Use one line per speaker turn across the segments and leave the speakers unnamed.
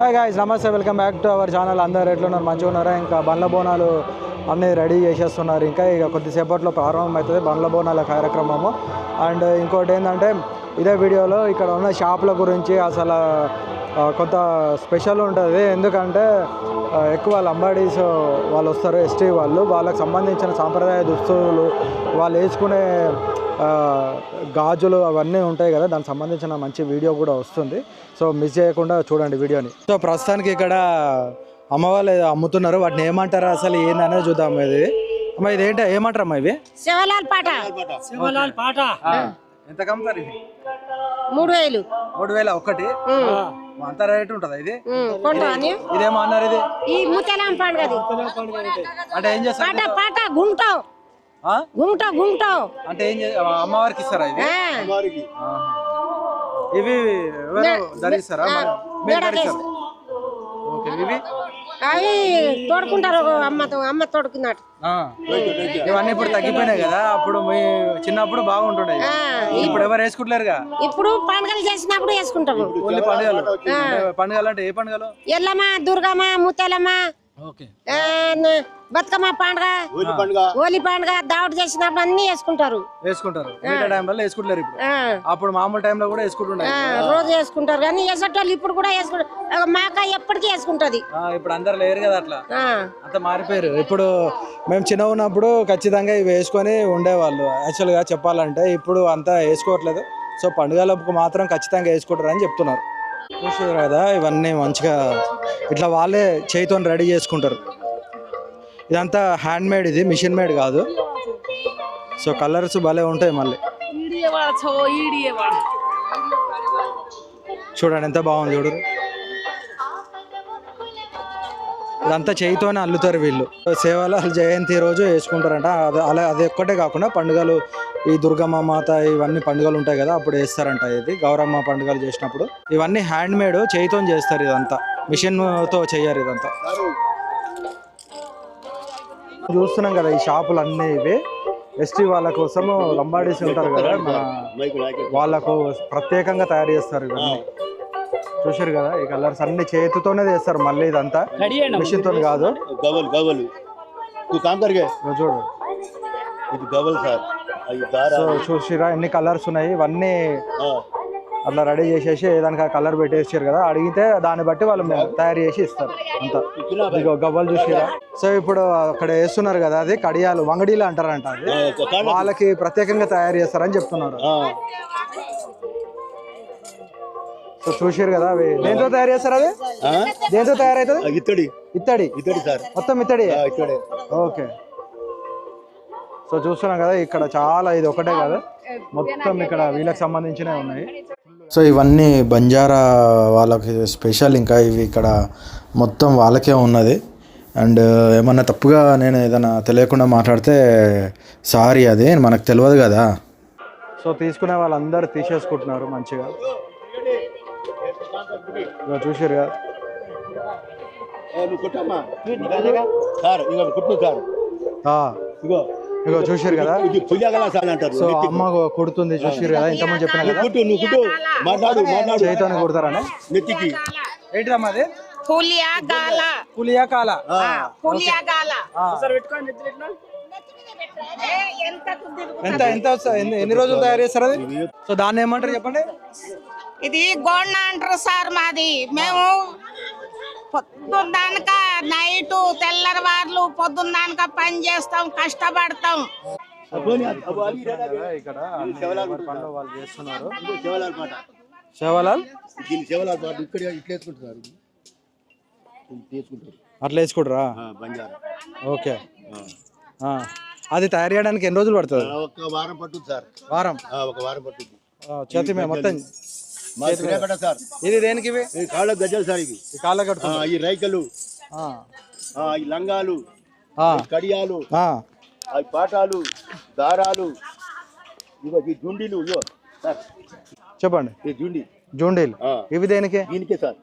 Hi guys నమస్తే welcome back to our channel అందరు ఎట్లున్నారు? మంచిగా ఉన్నారా? ఇంకా బండ్ల బోనాలు అన్నీ రెడీ చేసేస్తున్నారు. ఇంకా ఇక కొద్దిసేపట్లో ప్రారంభం అవుతుంది బండ్ల బోనాల కార్యక్రమము. అండ్ ఇంకోటి ఏంటంటే ఇదే వీడియోలో ఇక్కడ ఉన్న షాపుల గురించి అసలు కొంత స్పెషల్ ఉంటుంది. ఎందుకంటే ఎక్కువ లంబాడీస్ వాళ్ళు వస్తారు ఎస్టీ వాళ్ళు. వాళ్ళకి సంబంధించిన సాంప్రదాయ దుస్తులు వాళ్ళు వేసుకునే గాజులు అవన్నీ ఉంటాయి కదా దానికి సంబంధించిన మంచి వీడియో కూడా వస్తుంది. సో మిస్ చేయకుండా చూడండి వీడియోని. సో ప్రస్తుతానికి ఇక్కడ అమ్మవాళ్ళు ఏదో అమ్ముతున్నారు. వాటిని ఏమంటారు అసలు ఏందనేది చూద్దాం ఇది. అమ్మ ఇది ఏంటి? ఏమంటారు అమ్మా ఇవి?
శివలాల్ పాట.
ఎంత కమ్ముతారు ఇవి?
మూడు వేలు.
మూడు వేల ఒకటి? అంత రేట్ ఉంటుందా ఇది? ఇదేమో అన్నారు ఇది.
ఈ ముత్యాలం పండుగది
అంటే ఏం చేస్తారు?
పాట పాట గుంటావు
ఆ?
గుంటావు గుంటావు
అంటే ఏం అమ్మవారికి ఇస్తారా ఇది. ఇవి ఎవరు ధరిస్తారా?
ఆ,
మీరు
మేడకేసి.
ధరిస్తారా. ఓకే ఇవి?
అవి తోడుకుంటారు ఒక అమ్మతో అమ్మ తోడుకున్నట్టు.
ఆ. ఇవన్నీ ఇప్పుడు తగ్గిపోయినాయి కదా అప్పుడు మీ చిన్నప్పుడు బాగుంటుండే ఇప్పుడు ఎవరు వేసుకుంటలేరుగా?
ఇప్పుడు పండుగలు చేసినప్పుడు వేసుకుంటాము.
ఓన్లీ పండుగలు? అంటే పండుగలు అంటే ఏ పండుగలు?
ఎల్లమ్మ దుర్గమ్మ ముత్యాలమ్మ బతుకమ్మ పండుగ హోలీ పండుగ. దావట్ చేసినప్పుడు అన్ని వేసుకుంటారు.
వేసుకుంటారు. టైం
ఆ,
అప్పుడు మామూలు టైంలో కూడా వేసుకుంటుండే.
ఆ, రోజు వేసుకుంటారు కానీ వేసేటోళ్ళు ఇప్పుడు కూడా వేసుకుంటారు మా అక్క ఎప్పటికీ వేసుకుంటది.
ఆ, ఇప్పుడు అందరు లేరు కదా అట్లా.
ఆ,
అంత మారిపోయారు. ఇప్పుడు మేము చిన్న ఉన్నప్పుడు ఖచ్చితంగా ఇవి వేసుకొని ఉండేవాళ్ళు. యాక్చువల్గా చెప్పాలంటే ఇప్పుడు అంతా వేసుకోవట్లేదు. సో పండుగలకు మాత్రం ఖచ్చితంగా వేసుకుంటారు అని చెప్తున్నారు. చూసారు కదా ఇవన్నీ మంచిగా ఇట్లా వాళ్ళే చేయితో రెడీ చేసుకుంటారు. ఇదంతా హ్యాండ్ మేడ్ ఇది మిషన్ మేడ్ కాదు. సో కలర్స్ భలే ఉంటాయి మళ్ళీ. చూడండి ఎంత బాగుంది చూడరు ఇదంతా చేయితోనే అల్లుతారు వీళ్ళు. సేవల జయంతి రోజు వేసుకుంటారంట. అది అలా అది ఒక్కటే కాకుండా పండుగలు ఈ దుర్గమ్మ మాత ఇవన్నీ పండుగలు ఉంటాయి కదా అప్పుడు వేస్తారంట ఇది. గౌరమ్మ పండుగలు చేసినప్పుడు. ఇవన్నీ హ్యాండ్ మేడ్ చేయితో చేస్తారు ఇదంతా. మిషన్తో చేయరు ఇదంతా. చూస్తున్నాం కదా ఈ షాపులు అన్నీ ఇవి. ఎస్టీ వాళ్ళ కోసము లంబాడీస్ ఉంటారు కదా వాళ్ళకు ప్రత్యేకంగా తయారు చేస్తారు ఇవన్నీ. చూశారు కదా ఈ కలర్స్ అన్ని చేతితోనే చేస్తారు మళ్ళీ ఇదంతా. మిషన్తో కాదు.
గవల్
గవల్ చూడు.
ఇది గవల్ సార్.
చూసిరా ఎన్ని కలర్స్ ఉన్నాయి ఇవన్నీ అట్లా రెడీ చేసేసి దానికి కలర్ పెట్టేసారు కదా అడిగితే దాన్ని బట్టి వాళ్ళు తయారు చేసి ఇస్తారు అంత. ఇదిగో గవ్వలు చూసిరా. సో ఇప్పుడు అక్కడ వేస్తున్నారు కదా అది కడియాలు వంగడీలు అంటారంట వాళ్ళకి ప్రత్యేకంగా తయారు చేస్తారని చెప్తున్నారు. సో చూసారు కదా అవి. దేంతో తయారు చేస్తారు అది
ఆ?
దేంతో తయారవుతుంది?
ఇత్తడి.
ఇత్తడి.
ఇత్తడి సార్.
మొత్తం ఇత్తడి?
ఇత్తడే.
ఓకే. సో చూస్తున్నాం కదా ఇక్కడ చాలా ఇది ఒకటే కదా. మొత్తం ఇక్కడ వీళ్ళకి సంబంధించినవి ఉన్నాయి. సో ఇవన్నీ బంజారా వాళ్ళకి స్పెషల్ ఇంకా ఇవి ఇక్కడ మొత్తం వాళ్ళకే ఉన్నది. అండ్ ఏమన్నా తప్పుగా నేను ఏదైనా తెలియకుండా మాట్లాడితే సారీ అది మనకు తెలియదు కదా. సో తీసుకునే వాళ్ళందరూ తీసేసుకుంటున్నారు మంచిగా. ఇక చూసారు కదా
ఏ, నువ్వు కుట్టమ్మా. సార్ ఇక కుట్టు సార్
ఆ,
ఇగో
చూసారు కదా?
ఇది పుయ్యగల సార్ అంటారు.
సో అమ్మ కొడుతుంది చూసారు కదా? ఇంతమంది చెప్పిన కదా?
కుట్టు నువ్వు కుట్టు. మాట్లాడు మాట్లాడు.
చేతితోనే కొడతారని
నెత్తికి.
ఏంటిదమ్మా అది?
పులియా గాల.
పులియా కాల.
ఆ,
పులియా గాల.
ఆ. ఎంత ఎంత ఎన్ని రోజులు తయారు చేస్తారు అది? సో దాన్ని ఏమంటారు చెప్పండి?
ఇది గోండ అంటారు సార్ మాది. మేము పొద్దున్నాక నైట్ తెల్లవార్లు పొద్దున్నాక పని చేస్తాం కష్టపడతాం.
ఇక్కడ వాళ్ళు చేస్తున్నారు
శివలాల్? శివలాల్ పాట ఇక్కడ ఇట్లా వేసుకుంటున్నారు తీసుకుంటారు
అట్లా వేసుకుంటారా?
ఆ, బంజారా
ఓకే. అది తయారు చేయడానికి ఎన్ని రోజులు పడుతుంది?
ఒక వారం పట్టుద్ది సార్.
వారం?
ఒక వారం పట్టుద్ది.
చేతి మొత్తం
సార్?
ఇది దేనికి ఇవి?
కాళ్ళ గజ్జలు సార్ ఇవి.
కాళ్ళ కట్టు
ఈ రైకలు. ఆ, ఈ లంగాలు. కడియాలు. ఈ పాటాలు దారాలు. ఇగో ఈ జుండీలు ఇగో సార్.
చెప్పండి.
ఈ జుండి.
జూండీలు. ఇవి దేనికి?
దీనికే సార్.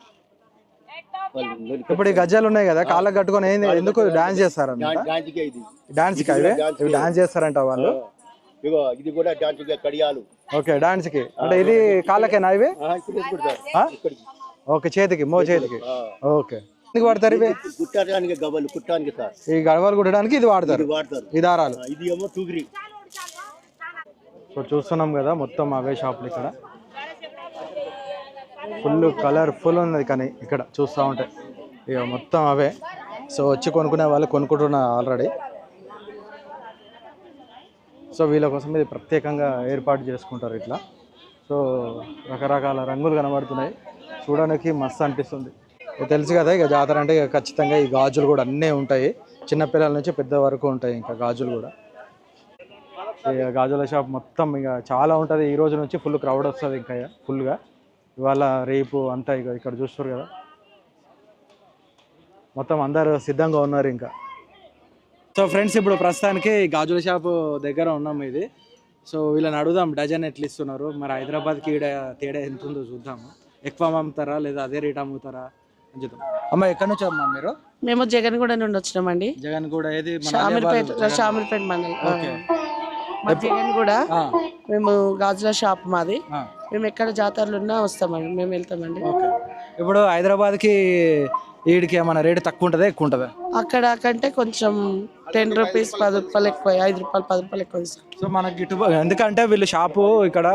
ఇప్పుడు ఈ గజ్జాలు ఉన్నాయి కదా కాళ్ళకు కట్టుకొని ఎందుకు డాన్స్
ఇది
డాన్స్ అవి ఇవి డాన్స్ చేస్తారంట వాళ్ళు?
ఇగో ఇది కూడా డాన్స్కే కడియాలు.
ఓకే డాన్స్కి అంటే ఇది కాళ్ళకేనా ఇవి? ఓకే చేతికి మో చేతికి. ఓకే. ఎందుకు వాడతారు ఇవి?
కుట్టడానికి గవ్వలు కుట్టడానికి సార్.
ఈ గడవలు కుట్టడానికి ఇది వాడతారు.
వాడతారు.
ఈ దారాలు.
ఆ, ఇది ఏమో టూగిరి
సో చూస్తున్నాం కదా మొత్తం అవే షాపులు ఇక్కడ. ఫుల్ కలర్ఫుల్ ఉన్నది కానీ ఇక్కడ చూస్తూ ఉంటే. ఇక మొత్తం అవే. సో వచ్చి కొనుక్కునే వాళ్ళు కొనుక్కుంటున్నారు ఆల్రెడీ. సో వీళ్ళ కోసం ఇది ప్రత్యేకంగా ఏర్పాటు చేసుకుంటారు ఇట్లా. సో రకరకాల రంగులు కనబడుతున్నాయి. చూడడానికి మస్తు అనిపిస్తుంది. తెలుసు కదా ఇక జాతర అంటే ఇక ఖచ్చితంగా ఈ గాజులు కూడా అన్నీ ఉంటాయి. చిన్నపిల్లల నుంచి పెద్ద వరకు ఉంటాయి ఇంకా గాజులు కూడా. ఇక గాజుల షాప్ మొత్తం ఇక చాలా ఉంటుంది. ఈ రోజు నుంచి ఫుల్ క్రౌడ్ వస్తుంది ఇంకా ఫుల్గా ఇవాళ రేపు అంతా ఇక ఇక్కడ చూస్తారు కదా. మొత్తం అందరు సిద్ధంగా ఉన్నారు ఇంకా. సో ఫ్రెండ్స్ ఇప్పుడు ప్రస్తుతానికి గాజుల షాప్ దగ్గర ఉన్నాం ఇది. సో వీళ్ళని అడుగుదాం డజన్ ఎట్లా ఇస్తున్నారు? మరి హైదరాబాద్కి ఈడ తేడా ఎంత ఉందో చూద్దాము ఎక్కువ అమ్ముతారా లేదా అదే రేట్ అమ్ముతారా అని చూద్దాం. అమ్మ ఎక్కడి నుంచి అమ్మా మీరు?
మేము జగన్గూడ నుండి వచ్చినామండి.
జగన్ కూడా ఏది? మన
షామీర్పేట
జగన్-
షామీర్పేట మండలం.
ఓకే.
మా జగన్ కూడా మేము గాజుల షాప్ మాది. మేము ఎక్కడ జాతరలు ఉన్నా వస్తామండి మేము వెళ్తామండి.
ఇప్పుడు హైదరాబాద్కి వీడికి ఏమైనా రేటు తక్కువ ఉంటుందా ఎక్కువ ఉంటుందా
అక్కడ కంటే కొంచెం టెన్ రూపీస్ పది రూపాయలు ఎక్కువ ఐదు రూపాయలు పది రూపాయలు ఎక్కువ
సో మనకి గిట్టుబా ఎందుకంటే వీళ్ళు షాపు ఇక్కడ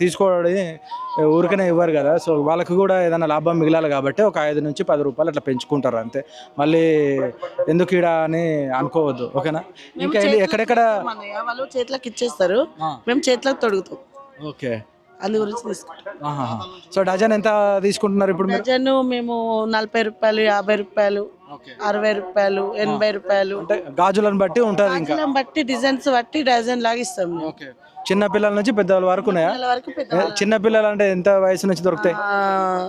తీసుకోవడం ఊరికనే ఇవ్వరు కదా. సో వాళ్ళకి కూడా ఏదైనా లాభం మిగిలాలి కాబట్టి ఒక ఐదు నుంచి పది రూపాయలు అట్లా పెంచుకుంటారు అంతే. మళ్ళీ ఎందుకు ఈడ అని అనుకోవద్దు ఓకేనా? ఇంకా ఎక్కడెక్కడ
వాళ్ళు చేతులకు ఇచ్చేస్తారు. మేము చేతులకు తొడుగుతాం.
ఓకే.
అందు గురించి తీసుకుంటాం.
సో డజన్ ఎంత తీసుకుంటున్నారు ఇప్పుడు మీరు?
డజన్ మేము నలభై రూపాయలు యాభై రూపాయలు అరవై రూపాయలు ఎనభై రూపాయలు.
అంటే గాజులను బట్టి ఉంటుంది ఇంకా.
బట్టి డిజైన్స్ బట్టి డజన్ లాగా ఇస్తాం మేము.
ఓకే. చిన్న పిల్లల నుంచి పెద్దవాళ్ళ వరకు ఉన్నాయా?
పిల్లల వరకు పెద్ద
ఏ, చిన్న పిల్లలు అంటే ఎంత వయసు నుంచి దొరుకుతాయి?
ఆ,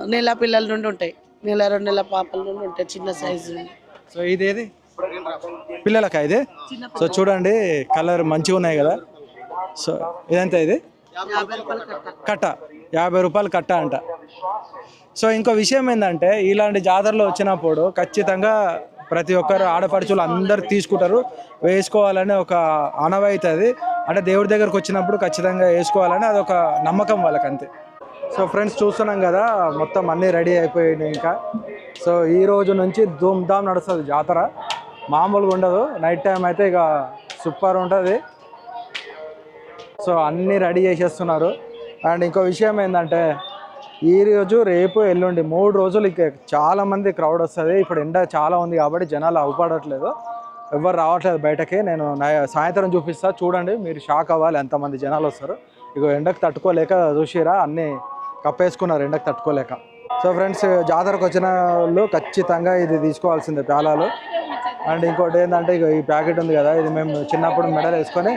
నెల పిల్లల నుండి ఉంటాయి. నెల రెండు నెలల పాపల నుండి ఉంటాయి చిన్న సైజు.
సో ఇది ఏది? పిల్లలకా ఇది? సో చూడండి కలర్ మంచిగా ఉన్నాయి కదా. సో ఇదంతా ఇది?
కట్ట.
యాభై రూపాయలు కట్ట అంట. సో ఇంకో విషయం ఏంటంటే ఇలాంటి జాతరలు వచ్చినప్పుడు ఖచ్చితంగా ప్రతి ఒక్కరు ఆడపడుచులు అందరు తీసుకుంటారు. వేసుకోవాలని ఒక ఆనవాయితీ అది అంటే దేవుడి దగ్గరకు వచ్చినప్పుడు ఖచ్చితంగా వేసుకోవాలని అదొక నమ్మకం వాళ్ళకి అంతే సో ఫ్రెండ్స్ చూస్తున్నాం కదా మొత్తం అన్నీ రెడీ అయిపోయినాయి ఇంకా. సో ఈ రోజు నుంచి ధూమ్ ధామ్ నడుస్తుంది జాతర. మామూలుగా ఉండదు. నైట్ టైం అయితే ఇక సూపర్ ఉంటుంది. సో అన్నీ రెడీ చేసేస్తున్నారు. అండ్ ఇంకో విషయం ఏంటంటే ఈ రోజు రేపు ఎల్లుండి మూడు రోజులు ఇక చాలామంది క్రౌడ్ వస్తుంది. ఇప్పుడు ఎండ చాలా ఉంది కాబట్టి జనాలు అవపడట్లేదు. ఎవరు రావట్లేదు బయటకి. నేను సాయంత్రం చూపిస్తా. చూడండి మీరు షాక్ అవ్వాలి ఎంతమంది జనాలు వస్తారు. ఇక ఎండకు తట్టుకోలేక చూసిరా అన్నీ కప్పేసుకున్నారు ఎండకు తట్టుకోలేక. సో ఫ్రెండ్స్ జాతరకు వచ్చిన వాళ్ళు ఖచ్చితంగా ఇది తీసుకోవాల్సిందే ప్యాలాలు. అండ్ ఇంకోటి ఏంటంటే ఇక ఈ ప్యాకెట్ ఉంది కదా ఇది మేము చిన్నప్పుడు మెడల్ వేసుకొని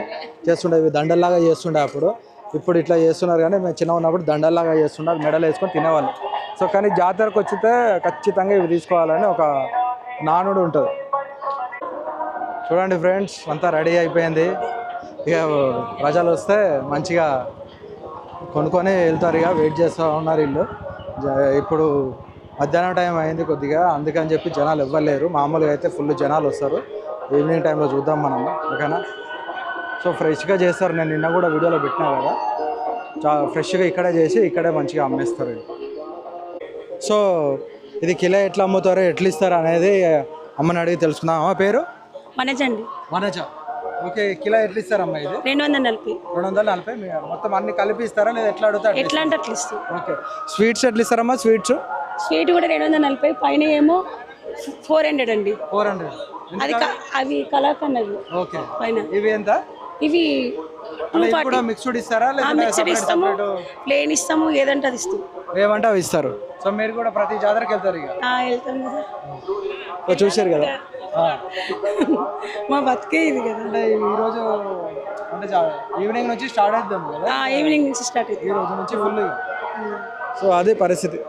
చేస్తుండే ఇవి దండల్లాగా చేస్తుండే అప్పుడు. ఇప్పుడు ఇట్లా చేస్తున్నారు కానీ మేము చిన్న ఉన్నప్పుడు దండల్లాగా చేస్తున్నారు మెడల్ వేసుకొని తినేవాళ్ళు. సో కానీ జాతరకు వచ్చితే ఖచ్చితంగా ఇవి తీసుకోవాలని ఒక నానుడు ఉంటుంది. చూడండి ఫ్రెండ్స్ అంతా రెడీ అయిపోయింది. ఇక ప్రజలు వస్తే మంచిగా కొనుక్కొని వెళ్తారు ఇక వెయిట్ చేస్తూ ఉన్నారు వీళ్ళు. జ- ఇప్పుడు మధ్యాహ్నం టైం అయింది కొద్దిగా అందుకని చెప్పి జనాలు ఇవ్వలేరు మామూలుగా అయితే ఫుల్ జనాలు వస్తారు. ఈవినింగ్ టైంలో చూద్దాం మనం ఓకేనా? సో ఫ్రెష్గా చేస్తారు. నేను నిన్న కూడా వీడియోలో పెట్టినా కదా. చా ఫ్రెష్గా ఇక్కడే చేసి ఇక్కడే మంచిగా అమ్మేస్తారు. సో ఇది కిలో ఎట్లా అమ్ముతారో ఎట్లా ఇస్తారు అనేది అమ్మని అడిగి తెలుసుకుందాం. అమ్మ పేరు?
మనజండి
వనజ ఓకే కిలో ఎట్లా ఇస్తారమ్మా ఇది?
రెండు వందల నలభై.
రెండు వందల నలభై. మొత్తం అన్ని కలిపి ఇస్తారా లేదా ఎట్లా అడుగుతా అట్లా
ఎట్లా అంటే అట్లా ఇస్తాం
ఓకే. స్వీట్స్ ఎట్లా ఇస్తారమ్మా స్వీట్స్?
స్వీట్ కూడా రెండు వందల నలభై పైన ఏమో ఫోర్ హండ్రెడ్ అండి.
Four hundred.
అది క- అవి కలాకండ్ అవి
ఓకే.
పైన.
ఇవి ఎంత?
ఇవి టూ
ఇవి
ఫార్టీ.
కూడా మిక్స్డ్ ఇస్తారా లేదా
మిక్సర్ ఇస్తాము ప్లేన్ ఇస్తాము ఏదంటే అది ఇస్తాం.
ఏమంటే అవి ఇస్తారు. సో మీరు కూడా ప్రతి జాతరకి వెళ్తారు ఇక.
ఆ, వెళ్తాం కదా.
సో చూశారు కదా? ఆ.
మా బతికే ఇది కదా.
అంటే ఈ రోజు అంటే ఈవినింగ్ నుంచి స్టార్ట్ అవుతాం కదా?
ఆ, ఈవినింగ్ నుంచి స్టార్ట్ అవుతుంది
ఈ రోజు నుంచి ఫుల్ సో అదే పరిస్థితి.